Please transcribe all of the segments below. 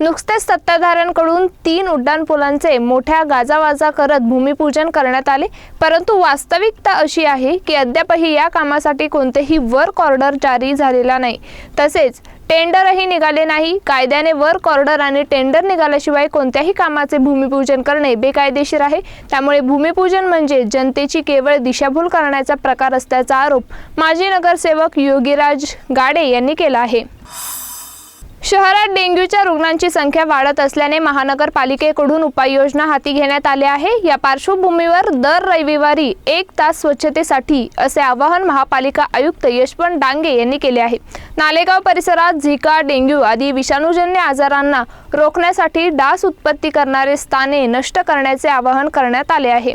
नुकतेच सत्ताधाऱ्यांकडून तीन उड्डाणपुलांचे मोठ्या गाजावाजा करत भूमिपूजन करण्यात आले. परंतु वास्तविकता अशी आहे की अद्यापही या कामासाठी कोणतेही वर्क ऑर्डर जारी झालेला नाही. तसेच टेंडरही निघाले नाही. कायद्याने वर्क ऑर्डर आणि टेंडर निघाल्याशिवाय कोणत्याही कामाचे भूमिपूजन करणे बेकायदेशीर आहे. त्यामुळे भूमिपूजन म्हणजे जनतेची केवळ दिशाभूल करण्याचा प्रकार असल्याचा आरोप माजी नगरसेवक योगीराज गाडे यांनी केला आहे. शहरात डेंग्यूच्या रुग्णांची संख्या वाढत असल्याने महानगरपालिकेकडून उपाययोजना हाती घेण्यात आल्या आहे. या पार्श्वभूमीवर दर रविवारी एक तास स्वच्छतेसाठी असे आवाहन महापालिका आयुक्त यशवंत डांगे यांनी केले आहे. नालेगाव परिसरात झिका डेंग्यू आदी विषाणूजन्य आजारांना रोखण्यासाठी डास उत्पत्ती करणारे स्थाने नष्ट करण्याचे आवाहन करण्यात आले आहे.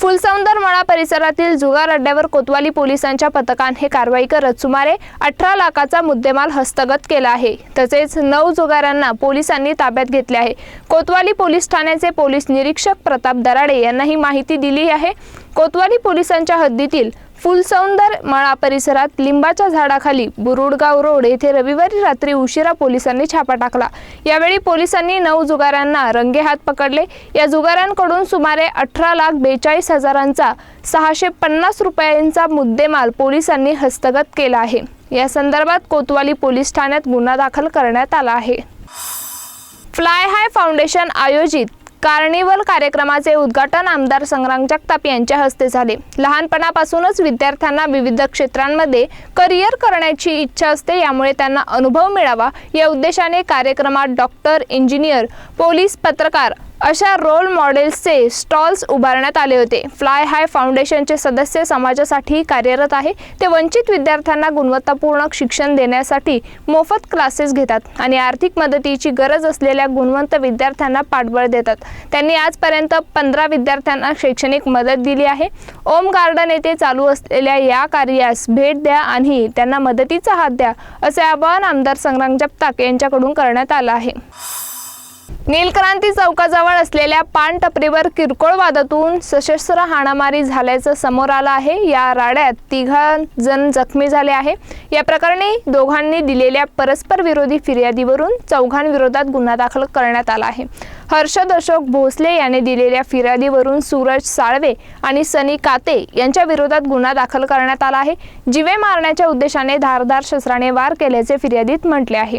फुलसौंदर मळा परिसरातील जुगार अड्ड्यावर कोतवाली पोलिसांच्या पथकाने कारवाई करत सुमारे अठरा लाखाचा मुद्देमाल हस्तगत केला आहे. तसेच नऊ जुगारांना पोलिसांनी ताब्यात घेतले आहे. कोतवाली पोलीस ठाण्याचे पोलीस निरीक्षक प्रताप दराडे यांना ही माहिती दिली आहे. कोतवाली पोलिसांच्या हद्दीतील फुलसौंदर मळा परिसरात लिंबाच्या झाडाखाली बुरुडगाव रोड येथे रविवारी रात्री उशिरा पोलिसांनी छापा टाकला. यावेळी पोलिसांनी नऊ जुगारांना रंगेहात पकडले. या जुगारांकडून सुमारे अठरा लाख बेचाळीस हजारांचा सहाशे पन्नास रुपयांचा मुद्देमाल पोलिसांनी हस्तगत केला आहे. या संदर्भात कोतवाली पोलीस ठाण्यात गुन्हा दाखल करण्यात आला आहे. फ्लाय हाय फाउंडेशन आयोजित कार्निवल कार्यक्रमाचे उद्घाटन आमदार संग्राम जगताप यांच्या हस्ते झाले. लहानपणापासूनच विद्यार्थ्यांना विविध क्षेत्रांमध्ये करिअर करण्याची इच्छा असते यामुळे त्यांना अनुभव मिळावा या उद्देशाने कार्यक्रमात डॉक्टर इंजिनियर पोलीस पत्रकार अशा रोल मॉडेल्सचे स्टॉल्स उभारण्यात आले होते. फ्लाय हाय फाउंडेशनचे सदस्य समाजासाठी कार्यरत आहे. ते वंचित विद्यार्थ्यांना गुणवत्तापूर्ण शिक्षण देण्यासाठी मोफत क्लासेस घेतात आणि आर्थिक मदतीची गरज असलेल्या गुणवंत विद्यार्थ्यांना पाठबळ देतात. त्यांनी आजपर्यंत पंधरा विद्यार्थ्यांना शैक्षणिक मदत दिली आहे. ओम गार्डन येथे चालू असलेल्या या कार्यास भेट द्या आणि त्यांना मदतीचा हात द्या असे आवाहन आमदार संग्राम जगताप यांच्याकडून करण्यात आलं आहे. नीलक्रांती चौकाजवळ असलेल्या पान टपरीवर किरकोळ वादातून सशस्त्र हाणामारी झाल्याचं समोर आलं आहे. या राड्यात तिघा जण जखमी झाले आहे. या प्रकरणी दोघांनी दिलेल्या परस्पर विरोधी फिर्यादीवरून चौघांविरोधात गुन्हा दाखल करण्यात आला आहे. हर्षद अशोक भोसले याने दिलेल्या फिर्यादीवरून सूरज साळवे आणि सनी काते यांच्या विरोधात गुन्हा दाखल करण्यात आला आहे. जिवे मारण्याच्या उद्देशाने धारदार शस्त्राने वार केल्याचे फिर्यादीत म्हटले आहे.